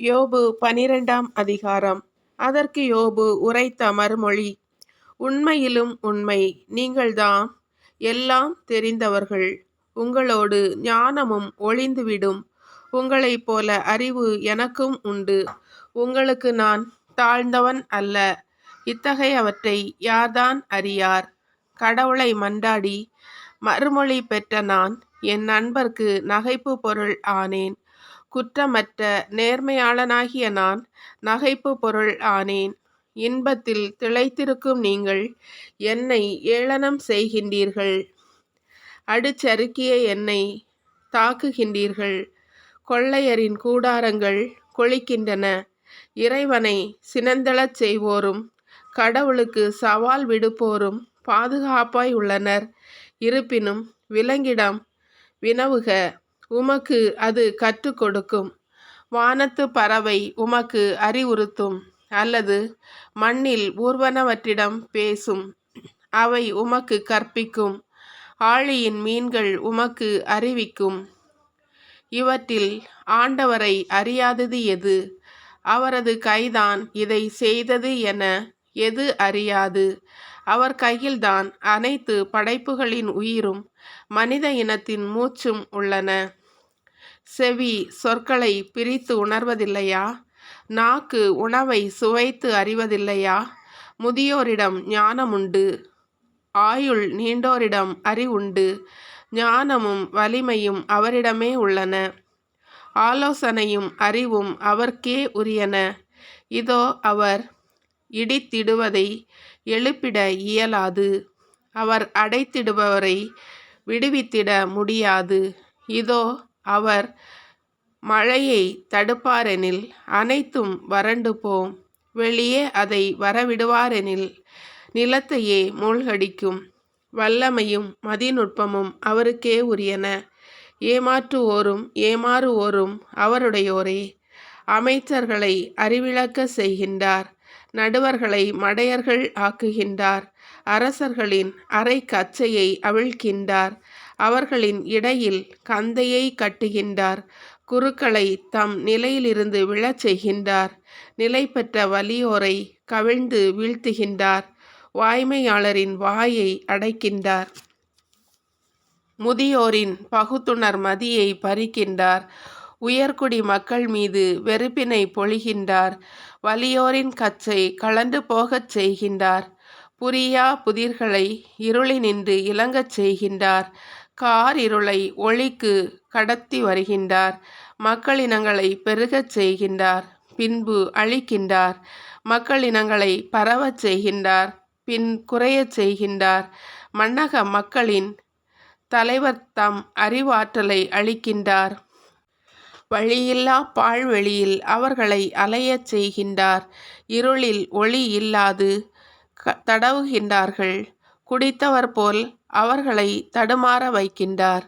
யோபு பனிரெண்டாம் அதிகாரம். அதற்கு யோபு உரைத்த மறுமொழி உண்மையிலும் உண்மை நீங்கள்தான் எல்லாம் தெரிந்தவர்கள். உங்களோடு ஞானமும் ஒளிந்துவிடும். உங்களைப் போல அறிவு எனக்கும் உண்டு. உங்களுக்கு நான் தாழ்ந்தவன் அல்ல. இத்தகையவற்றை யார்தான் அறியார்? கடவுளை மன்றாடி மறுமொழி பெற்ற நான் என் நண்பர்க்கு நகைப்பு பொருள் ஆனேன். குற்றமற்ற நேர்மையாளனாகிய நான் நகைப்பு பொருள் ஆனேன். இன்பத்தில் திளைத்திருக்கும் நீங்கள் என்னை ஏளனம் செய்கின்றீர்கள். அடிச்சறுக்கிய என்னை தாக்குகின்றீர்கள். கொள்ளையரின் கூடாரங்கள் கொளிக்கின்றன இறைவனை சினந்தளச் செய்வோரும் கடவுளுக்கு சவால் விடுப்போரும் பாதுகாப்பாய் உள்ளனர். இருப்பினும் விலங்கிடம் வினவுக. உமக்கு அது கற்றுக் கொடுக்கும். வானத்து பறவை உமக்கு அறிவுறுத்தும். அல்லது மண்ணில் ஊர்வனவற்றிடம் பேசும். அவை உமக்கு கற்பிக்கும். ஆழியின் மீன்கள் உமக்கு அறிவிக்கும். இவற்றில் ஆண்டவரை அறியாதது எது? அவரது கைதான் இதை செய்தது என எது அறியாது? அவர் கையில்தான் அனைத்து படைப்புகளின் உயிரும் மனித இனத்தின் மூச்சும் உள்ளன. செவி சொற்களை பிரித்து உணர்வதில்லையா? நாக்கு உணவை சுவைத்து அறிவதில்லையா? முதியோரிடம் ஞானமுண்டு. ஆயுள் நீண்டோரிடம் அறிவுண்டு. ஞானமும் வலிமையும் அவரிடமே உள்ளன. ஆலோசனையும் அறிவும் அவர்க்கே உரியன. இதோ அவர் இடித்திடுவதை எழுப்பிட இயலாது. அவர் அடைத்திடுபவரை விடுவித்திட முடியாது. இதோ அவர் மழையை தடுப்பாரெனில் அனைத்தும் வறண்டு போம் வெளியே அதை வரவிடுவாரெனில் நிலத்தையே மூழ்கடிக்கும். வல்லமையும் மதிநுட்பமும் அவருக்கே உரியன. ஏமாற்றுவோரும் ஏமாறுவோரும் அவருடையோரே. அமைச்சர்களை அறிவிழக்க செய்கின்றார். நடுவர்களை மடையர்கள் ஆக்குகின்றார். அரசர்களின் அரை கச்சையை அவிழ்க்கின்றார். அவர்களின் இடையில் கந்தையை கட்டுகின்றார். குருக்களை தம் நிலையிலிருந்து விழச் செய்கின்றார். நிலை பெற்ற வலியோரை கவிழ்ந்து வீழ்த்துகின்றார். வாய்மையாளரின் வாயை அடைக்கின்றார். முதியோரின் பகுத்துணர் மதியை பறிக்கின்றார். உயர்குடி மக்கள் மீது வெறுப்பினை பொழிகின்றார். வலியோரின் கச்சை கலந்து போகச் செய்கின்றார். புரியா புதிர்களை இருளினின்று இலங்கச் செய்கின்றார். கார் இருளை ஒளிக்கு கடத்தி வருகின்றார். மக்களினங்களை பெருகச் செய்கின்றார். பின்பு அழிக்கின்றார். மக்களினங்களை பரவச் செய்கின்றார். பின் குறையச் செய்கின்றார். மன்னக மக்களின் தலைவர் தம் அறிவாற்றலை அளிக்கின்றார். வழியில்லா பாழ்வெளியில் அவர்களை அலையச் செய்கின்றார். இருளில் ஒளி இல்லாது தடவுகின்றார்கள். குடித்தவர் போல் அவர்களை தடுமாற வைக்கின்றார்.